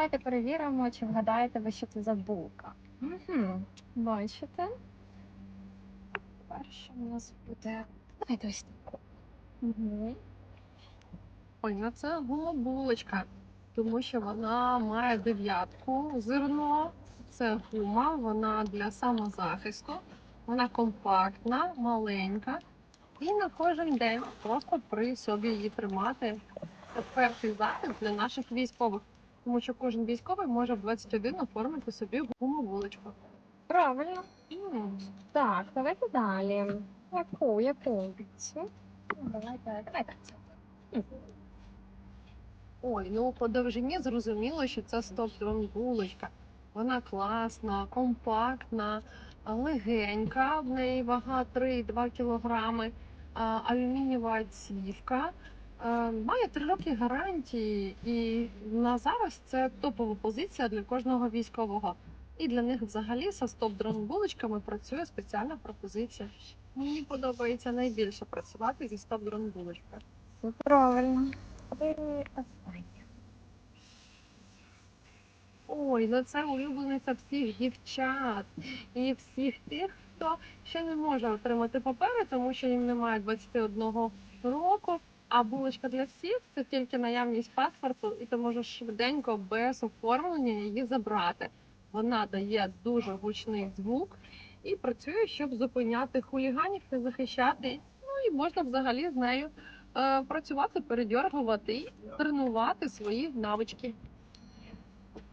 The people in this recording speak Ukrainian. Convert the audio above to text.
давайте перевіримо, чи вгадаєте ви, що це за булка. Угу. Бачите? Перше у нас буде. Давайте ось таку. Угу. Ой, ну це гума-булочка, тому що вона має дев'ятку зерно. Це гума, вона для самозахисту, вона компактна, маленька. І на кожен день просто при собі її тримати. Це перший захист для наших військових, тому що кожен військовий може в 21 оформити собі гуму-булочку. Правильно. М, Так, давайте далі. Яку, яку? Цю? Ну, Давайте. Ой, ну по довжині зрозуміло, що це стоп-дрон булочка. Вона класна, компактна, легенька, в неї вага 3,2 кілограми, алюмінієва цівка. Е, Має три роки гарантії, і на зараз це топова позиція для кожного військового. І для них взагалі со стоп-дрон булочками працює спеціальна пропозиція. Мені подобається найбільше працювати зі стоп-дрон булочкою. Правильно. Ой, ну це улюблениця всіх дівчат і всіх тих, хто ще не може отримати папери, тому що їм немає 21 року. А булочка для всіх це тільки наявність паспорту, і ти можеш швиденько без оформлення її забрати. Вона дає дуже гучний звук і працює, щоб зупиняти хуліганів та захищати. Ну і можна взагалі з нею е, працювати, передьоргувати і тренувати свої навички.